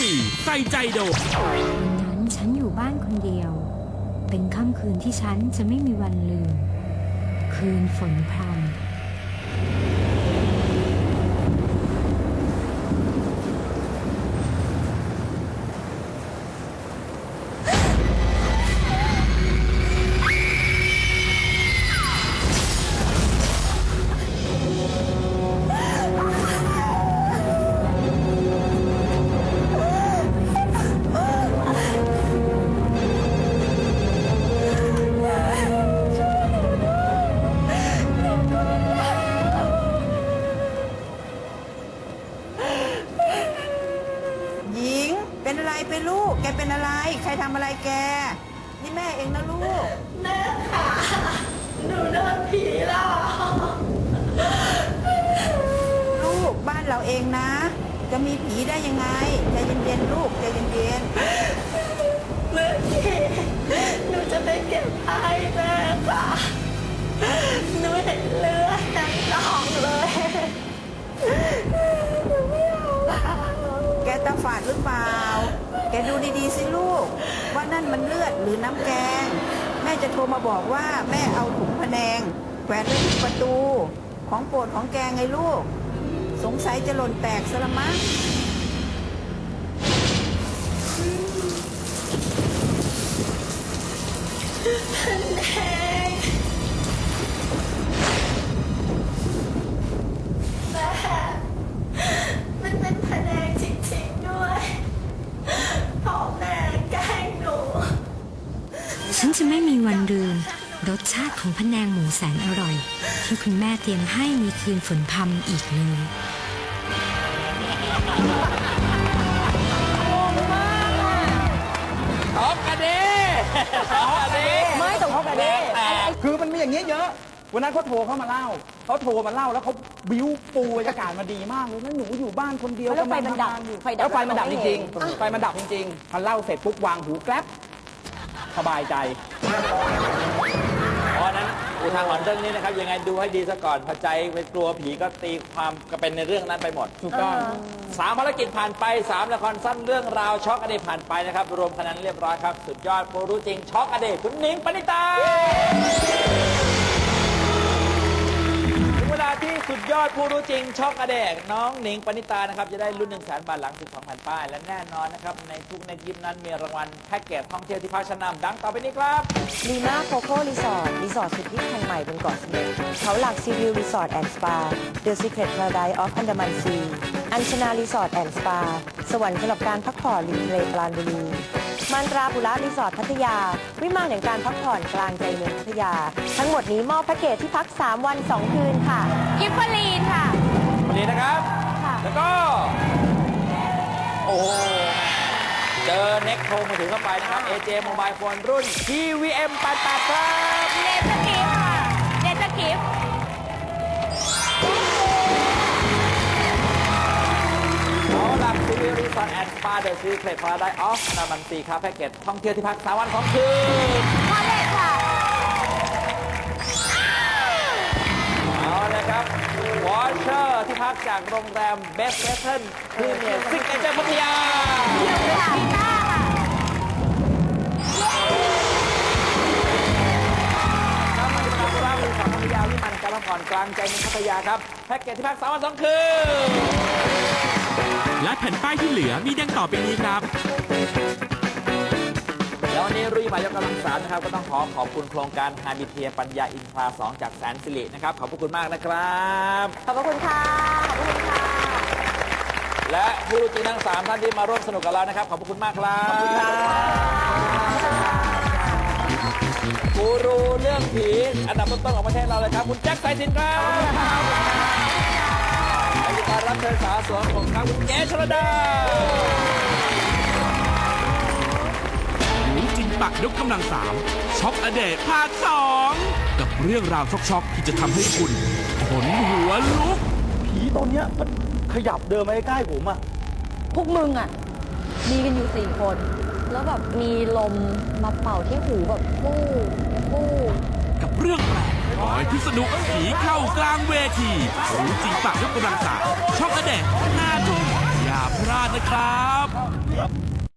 4 ใส่ใจโดยวันนั้นฉันอยู่บ้านคนเดียว เป็นค่ำคืนที่ฉันจะไม่มีวันลืม คืนฝนพรำ แกเป็นอะไร ใครทำอะไรแก นี่แม่เองนะลูก แม่ค่ะ หนูโดนผีหลอกลูกบ้านเราเองนะ จะมีผีได้ยังไงใจเย็นๆลูกใจเย็นเมื่อกี้หนูจะไปเก็บผ้าให้แม่ค่ะ หนูเห็นเลือดทั้งนองเลยหนูไม่เอาอะๆแกตาฝาดหรือเปล่าแก ดูดีๆสิลูก ว่านั่นมันเลือดหรือน้ำแกง แม่จะโทรมาบอกว่าแม่เอาถุงพแนงแขวนไว้ที่ประตู ของโปรดของแกไงลูก สงสัยจะหล่นแตกซะละมั้งแม่มันเป็นพะแนงจริงๆด้วยพ่อแม่แกล้งหนู ฉันจะไม่มี วันลืมรสชาติของพะแนงหมูแสนอร่อย ที่คุณแม่เตรียมให้มีคืนฝนพรำอีกเลยท็อปกันดิท็อปกันดิไม่ต้องเขาแบบนี้คือมันมีอย่างนี้ยเยอะ วันนั้นเขาโทรเข้ามาเล่าเขาโทรมาเล่าแล้วเขาบิ้วปูบรรยากาศมาดีมากเลยแล้วหนูอยู่บ้านคนเดียวแล้วไฟมันดับกำลังทำงาอยู่ไฟดับแล้วไฟมันดับเราจไม่เห็ริงนๆไฟมันดับจริงๆพอเล่าเสร็จปุ๊บวางหูแกร็บ สบายใจ เพราะฉะนั้นอุทาหรณ์เรื่องนี้นะครับยังไงดูให้ดีซะก่อนพอใจไปกลัวผีก็ตีความก็เป็นในเรื่องนั้นไปหมดถูกต้องสามภารกิจผ่านไปสามละครสั้นเรื่องราวช็อกอดีตผ่านไปนะครับ รวมคะแนนเรียบร้อยครับ สุดยอดผู้รู้จริงช็อกอดีตคุณหนิงปณิตา สุดยอดผู้รู้จริงช็อกอเดก น้องหนิงปณิตานะครับ จะได้รุ่น1นึ่งแสนบาทหลัง12แผ่นป้าย และแน่นอนนะครับ ในทุกในยิมนั้นมีรางวัลแพ็กเกจท่องเที่ยวที่พักชั้นนำดังต่อไปนี้ครับ ลีน่าโคโค่รีสอร์ทรีสอร์ทสุดที่แห่งใหม่บนเกาะเสม็ดเขาหลักซีวิวรีสอร์ทแอนด์สปาเดอะซีเครตพาราไดซ์ออฟอันดามันซีอัญชนารีสอร์ทแอนด์สปาสวรรค์สำหรับการพักผ่อนริมทะเลปราณบุรี มันตราบุระรีสอร์ทพัทยา วิมานแห่งการพักผ่อนกลางใจเมืองพัทยา ทั้งหมดนี้มอบแพ็กเกจที่พัก 3 วัน 2 คืนค่ะกิฟฟลีนค่ะ วันนี้นะครับ ค่ะ แล้วก็ โอ้โห เจอเน็กโทรมาถึงเข้าไปนะครับ AJ Mobile Phone รุ่น TVM 88ครับเดสกิฟค่ะเดสกิฟเล่ะซีรีสอร์ทแอนด์สปาเดอะซีเครตพาราไดออฟนามันตีครับแพ็กเกจท่องเที่ยวที่พักสามวันสองคืนพอเลตค่ะ เอาลยครับวอชเชอร์ที่พักจากโรงแรมเบสเ s สเทิลคือเนี่ยซิกเนเจอร์พัทยาค่ะพีต้าค่ะ ครับมาดูการร่างรีสองพัทยาวิมันการละครกลางใจเมืองพัทยาครับ แพ็กเกจที่พักสามวันสองคืน และแผ่นป้ายที่เหลือมีดังต่อไปนี้ครับ แล้ววันนี้รุ่ยมายกกำลังสามนะครับ ก็ต้องขอขอบคุณโครงการฮาบิเทียปัญญาอินทราสองจากแสนสิรินะครับ ขอบพระคุณมากนะครับ ขอบพระคุณค่ะ ขอบพระคุณค่ะ และผู้รู้จริงทั้งสามท่านที่มาร่วมสนุกกับเรานะครับ ขอบพระคุณมากครับขอบคุณครับกูรูเรื่องผีอันดับต้นๆของประเทศเราเลยครับ คุณแจ็คไซสินครับ เชิญสาวสวยของครับคุณเก๋ชลดารู้จริงปักยกกำลังสามช็อกอเดตภาคสองกับเรื่องราวช็อกๆที่จะทำให้คุณขนหัวลุก ผีตนเนี้ยมันขยับเดินมาใกล้ๆผมอะพวกมึงอะ มีกันอยู่สี่คน แล้วแบบมีลมมาเป่าที่หูแบบฟู่ฟู่กับเรื่องแปลกร อยพิษณุผีเข้ากลางเวทีรู้จริงปากยกกำลังสามช็อกอเดตห้าทุ่มอย่าพลาดนะครับครับ